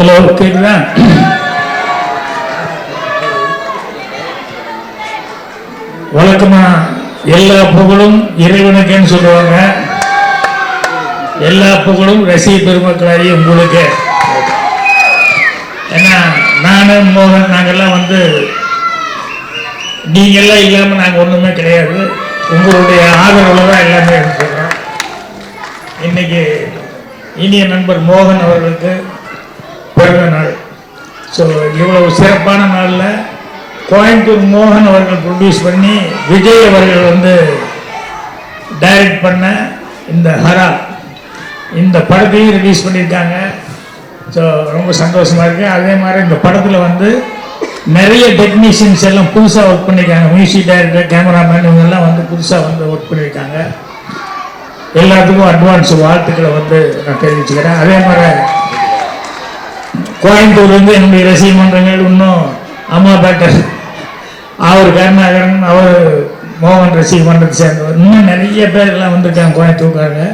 Hello கேக்குதா? வழக்கமா எல்லா புகழும் இறைவனுக்குன்னு சொல்லுவாங்க. எல்லா புகழும் ரசிக பெருமக்களாகிய உங்களுக்கு. ஏன்னா நானும் மோகன் நாங்கள்லாம் வந்து நீங்கள்லாம் இல்லாமல் நாங்கள் ஒன்றுமே கிடையாது. உங்களுடைய ஆதரவில் தான் எல்லாமே இருக்கிறோம் இன்னைக்கு இனிய நண்பர் மோகன் அவர்களுக்கு பிறந்த நாள். ஸோ இவ்வளவு சிறப்பான நாளில் கோயம்புத்தூர் மோகன் அவர்கள் ப்ரொடியூஸ் பண்ணி விஜய் அவர்கள் வந்து டைரக்ட் பண்ண இந்த ஹரா. இந்த படத்தையும் ரிலீஸ் பண்ணியிருக்காங்க. ஸோ ரொம்ப சந்தோஷமாக இருக்குது அதே மாதிரி இந்த படத்தில் வந்து நிறைய டெக்னீஷியன்ஸ் எல்லாம் புதுசாக ஒர்க் பண்ணியிருக்காங்க. மியூசிக் டைரக்டர் கேமராமேன் இவங்கெல்லாம் வந்து புதுசாக வந்து ஒர்க் பண்ணியிருக்காங்க. எல்லாத்துக்கும் அட்வான்ஸ் வாழ்த்துக்களை வந்து நான் தெரிவிச்சுக்கிறேன். அதே மாதிரி கோயம்புத்தூர்லேருந்து என்னுடைய ரசிக மன்றங்கள் இன்னும் அம்மா பேட்டர் அவர் கருணாகரன் அவர் மோகன் ரசிக மன்றத்தை சேர்ந்தவர். இன்னும் நிறைய பேர்லாம் வந்திருக்காங்க கோயம்புத்தூர்காரங்க.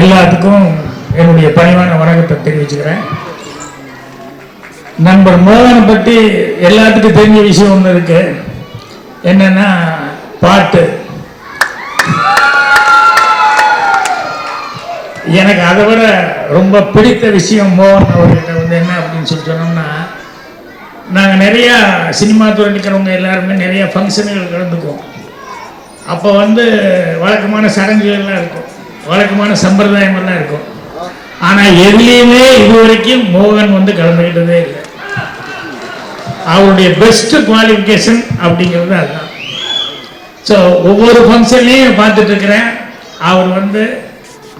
எல்லாத்துக்கும் என்னுடைய பணிவான வணக்கத்தை தெரிவிச்சுக்கிறேன். நண்பர் மோகனை பற்றி எல்லாத்துக்கும் தெரிஞ்ச விஷயம் ஒன்று இருக்குது என்னென்னா பாட்டு. எனக்கு அதை விட ரொம்ப பிடித்த விஷயம் மோகன் அவர்கிட்ட வந்து என்ன அப்படின்னு சொல்லி சொன்னோம்னா நாங்கள் நிறையா சினிமா துறையில் இருக்கிறவங்க எல்லாருமே நிறைய ஃபங்க்ஷனுகள் கலந்துக்குவோம். அப்போ வந்து வழக்கமான சடங்குகள்லாம் இருக்கும். வழக்கமான சம்பிரதாயமெல்லாம் இருக்கும். ஆனால் எதுலேயுமே இது வரைக்கும் மோகன் வந்து கலந்துக்கிட்டதே இல்லை. அவருடைய பெஸ்ட் குவாலிஃபிகேஷன் அப்படிங்கிறது அதுதான். ஸோ ஒவ்வொரு ஃபங்க்ஷன்லையும் பார்த்துட்டு இருக்கிறேன். அவர் வந்து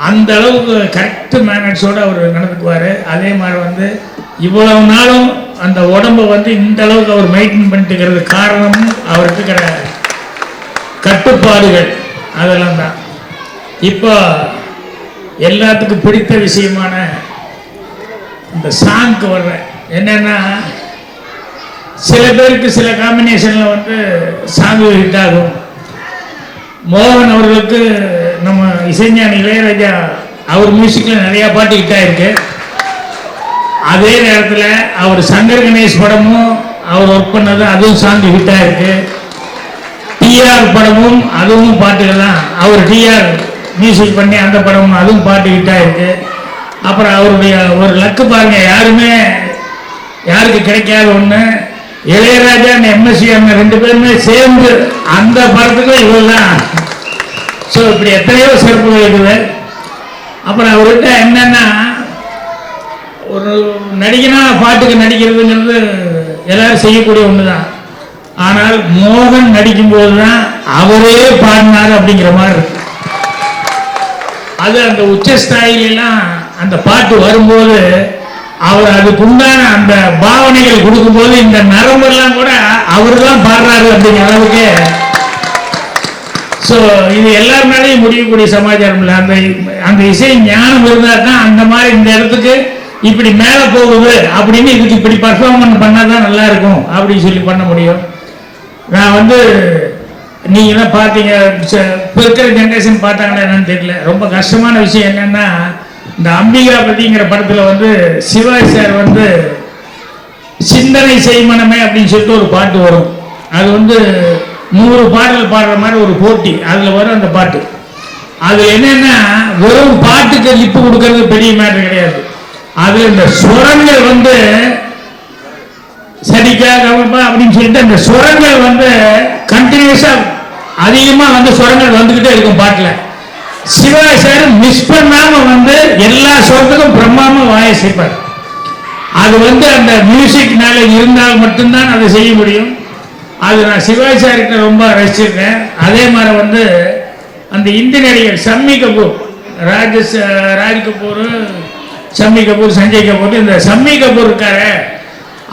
அந்த அளவுக்கு கரெக்ட் மேனட்ஸோடு அவர் நடந்துக்குவார். அதே மாதிரி வந்து இவ்வளவு நாளும் அந்த உடம்பை வந்து இந்த அளவுக்கு அவர் மெயின்டைன் பண்ணிட்டு காரணமும் அவருக்கு இருக்கிற கட்டுப்பாடுகள். அதெல்லாம் தான். இப்போ எல்லாத்துக்கும் பிடித்த விஷயமான இந்த சாங்க்கு வர்றேன். என்னென்னா சில பேருக்கு சில காம்பினேஷனில் வந்து சாங்கு ஹிட் ஆகும். மோகன் அவர்களுக்கு நம்ம இசைஞானி இளையராஜா அவர் மியூசிக்கில் நிறையா பாட்டு ஹிட்டாக ஆயிருக்கு. அதே நேரத்தில் அவர் சங்கர் கணேஷ் படமும் அவர் ஒர்க் பண்ணது அதுவும் சாங் ஹிட் ஆயிருக்கு. டிஆர் படமும் அதுவும் பாட்டுகள் தான். அவர் டிஆர் மியூசிக் பண்ணி அந்த படமும் அதுவும் பாட்டு ஹிட் அப்புறம் அவருடைய ஒரு லக்கு பாருங்க யாருமே யாருக்கு கிடைக்காத ஒன்று இளையராஜா எம்எஸ்சி அண்ணன் ரெண்டு பேருமே சேர்ந்து அந்த படத்துக்கும் இவர் தான் ஸோ இப்படி எத்தனையோ சிறப்புகள் இருக்குது. அப்புறம் அவர்கிட்ட என்னன்னா ஒரு நடிகனா பாட்டுக்கு நடிக்கிறதுங்கிறது எல்லாரும் செய்யக்கூடிய ஒன்று தான் ஆனால் மோகன் நடிக்கும்போது தான் அவரே பாடினார் அப்படிங்கிற மாதிரி இருக்கு. அது அந்த உச்சஸ்தாயிலாம் அந்த பாட்டு வரும்போது அவர் அதுக்குண்டான அந்த பாவனைகள் கொடுக்கும்போது இந்த நரம்பெல்லாம் கூட அவர் தான் பாடுறாரு அப்படிங்கிற அளவுக்கு ஸோ இது எல்லார் மேலேயும் முடியக்கூடிய சமாச்சாரம் இல்லை. அந்த அந்த இசை ஞானம் இருந்தால் தான் அந்த மாதிரி இந்த இடத்துக்கு இப்படி மேலே போகுது அப்படின்னு இதுக்கு இப்படி பர்ஃபார்மன்ஸ் பண்ணால் தான் நல்லா இருக்கும் அப்படின்னு சொல்லி பண்ண முடியும். நான் வந்து நீங்களாம் பார்த்தீங்க ச- இப்போ இருக்கிற ஜென்ரேஷன் பார்த்தாங்களா என்னன்னு தெரியல. ரொம்ப கஷ்டமான விஷயம் என்னன்னா இந்த அம்பிகா பற்றிங்கிற படத்தில் வந்து சிவாஜி சார் வந்து சிந்தனை செய்மனமே அப்படின்னு சொல்லிட்டு ஒரு பாட்டு வரும். அது வந்து நூறு பாடல் பாடுற மாதிரி ஒரு போட்டி. அதில் வரும் அந்த பாட்டு. அது என்னன்னா வெறும் பாட்டுக்கு லிப்பு கொடுக்கறது பெரிய மேட்டர் கிடையாது. அது இந்த சுரங்கள் வந்து சரிக்கா கவனப்பா அப்படின்னு சொல்லிட்டு அந்த சுரங்கள் வந்து கண்டினியூஸாக அதிகமாக வந்து சுரங்கள் வந்துக்கிட்டே இருக்கும் பாட்டில். சிவாஜி சார் மிஸ் பண்ணாமல் வந்து எல்லா சுரத்துக்கும் பிரம்மாமல் வாயை சேர்ப்பார். அது வந்து அந்த மியூசிக்னால இருந்தால் மட்டும்தான் அதை செய்ய முடியும். அது நான் சிவாஜி ரொம்ப ரசிச்சிருக்கேன். அதே மாதிரி வந்து அந்த இந்தி நடிகர் சம்மி கபூர் ராஜ ராஜ் கபூர் சம்மி கபூர் சஞ்சய் கபூர் இந்த சம்மி கபூர் இருக்காரு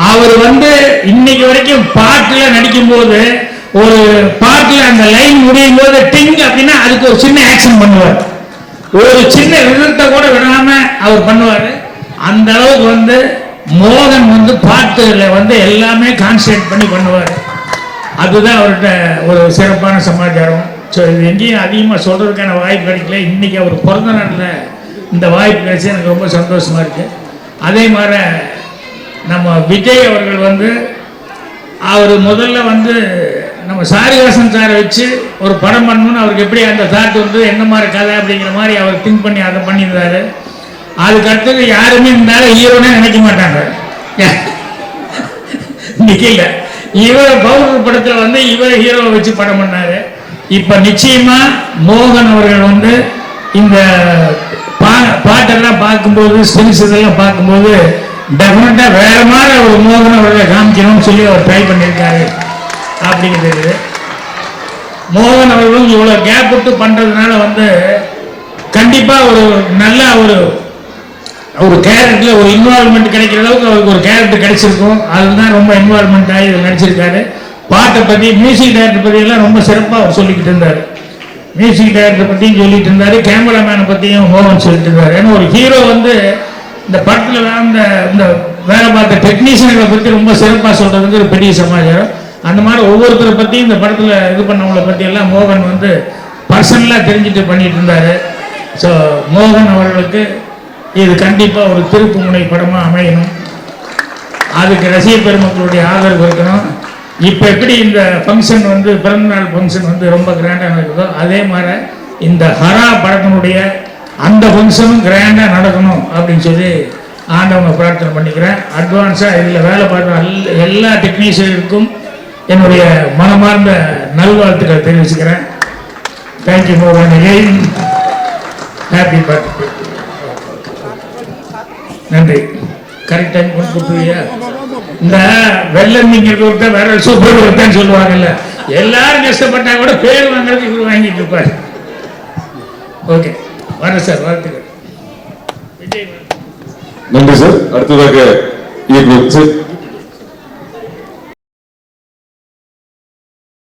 அவர் வந்து இன்னைக்கு வரைக்கும் பாட்டில் நடிக்கும்போது ஒரு பாட்டில் அந்த லைன் முடியும் போது டிங் அப்படின்னா அதுக்கு ஒரு சின்ன ஆக்ஷன் பண்ணுவார். ஒரு சின்ன விதத்தை கூட விடாம அவர் பண்ணுவார். அந்த அளவுக்கு வந்து மோகன் வந்து பாட்டுல வந்து எல்லாமே கான்சன்ட்ரேட் பண்ணி பண்ணுவார். அதுதான் அவர்கிட்ட ஒரு சிறப்பான சமாச்சாரம். ஸோ இது எங்கேயும் அதிகமாக சொல்கிறதுக்கான வாய்ப்பு கிடைக்கல. இன்றைக்கி அவர் பிறந்த நாளில் இந்த வாய்ப்பு கிடைச்சி எனக்கு ரொம்ப சந்தோஷமாக இருக்குது அதே மாதிரி நம்ம விஜய் அவர்கள் வந்து அவர் முதல்ல வந்து நம்ம சாரிவாசன் சாரை வச்சு ஒரு படம் பண்ணணும்னு அவருக்கு எப்படி அந்த தாட் வந்து என்ன மாதிரி கதை அப்படிங்கிற மாதிரி அவர் திங்க் பண்ணி அதை பண்ணியிருந்தாரு. அதுக்கடுத்தது யாருமே இருந்தாலும் ஹீரோனே நினைக்க மாட்டாங்க. நிக்கல. இவர் பவுடர் படத்தில் வந்து இவர் ஹீரோவை வச்சு படம் பண்ணாரு. இப்ப நிச்சயமா மோகன் அவர்கள் வந்து இந்த பா- பாட்டெல்லாம் பார்க்கும்போது ஸ்டில்ஸ் இதெல்லாம் பார்க்கும்போது டெஃபினட்டா வேற மாதிரி ஒரு மோகன் அவர்களை காமிக்கணும்னு சொல்லி அவர் ட்ரை பண்ணியிருக்காரு. அப்படிங்கிறது. மோகன் அவர்களும் இவ்வளோ கேப் விட்டு பண்றதுனால வந்து கண்டிப்பா ஒரு நல்ல ஒரு ஒரு கேரக்டர்ல ஒரு இன்வால்மெண்ட் கிடைக்கிற அளவுக்கு அவருக்கு ஒரு கேரக்டர் கிடைச்சிருக்கும். அதுதான் ரொம்ப இன்வால்மெண்ட் ஆகி இதில் நடிச்சிருக்காரு. பாட்டை பற்றி மியூசிக் டைரக்டர் பற்றியெல்லாம் ரொம்ப சிறப்பாக அவர் சொல்லிக்கிட்டு இருந்தார். மியூசிக் டைரக்டர் பற்றியும் சொல்லிட்டு இருந்தார். கேமராமேனை பற்றியும் மோகன் சொல்லிட்டு இருந்தார். ஏன்னா ஒரு ஹீரோ வந்து இந்த படத்தில் இந்த இந்த வேலை பார்த்த டெக்னீஷியன்களை பற்றி ரொம்ப சிறப்பாக சொல்றதுக்கு ஒரு பெரிய சமாச்சாரம். அந்த மாதிரி ஒவ்வொருத்தரை பற்றியும் இந்த படத்தில் இது பண்ணவங்களை பற்றியெல்லாம் மோகன் வந்து பர்சனலாக தெரிஞ்சுட்டு பண்ணிட்டு இருந்தார். ஸோ மோகன் அவர்களுக்கு இது கண்டிப்பாக ஒரு திருப்பு முனை படமாக அமையணும். அதுக்கு ரசிகர் பெருமக்களுடைய ஆதரவு இருக்கணும். இப்போ எப்படி இந்த ஃபங்க்ஷன் வந்து பிறந்தநாள் ஃபங்க்ஷன் வந்து ரொம்ப கிராண்டாக நடக்குதோ அதே மாதிரி இந்த ஹரா படத்தினுடைய அந்த ஃபங்க்ஷனும் கிராண்டாக நடக்கணும் அப்படின்னு சொல்லி ஆண்டவங்க பிரார்த்தனை பண்ணிக்கிறேன். அட்வான்ஸாக இதில் வேலை பார்க்குற எல்லா- எல்லா டெக்னீஷியனுக்கும் என்னுடைய மனமார்ந்த நல்வாழ்த்துக்களை தெரிவிச்சுக்கிறேன். Thank you for one again happy birthday நன்றி. கரெக்ட் டைம் கொண்டு கொடுத்துருவியா இந்த வெள்ளம் நீங்கிறது ஒருத்தன் வேற சூப்பர் ஒருத்தன் சொல்லுவாங்கல்ல. எல்லாரும் கஷ்டப்பட்டா கூட பேர் வாங்குறது இவர் வாங்கிட்டு இருப்பார். ஓகே வரேன் சார் வாழ்த்துக்கள். நன்றி சார். அடுத்ததாக இயக்குனர் சி-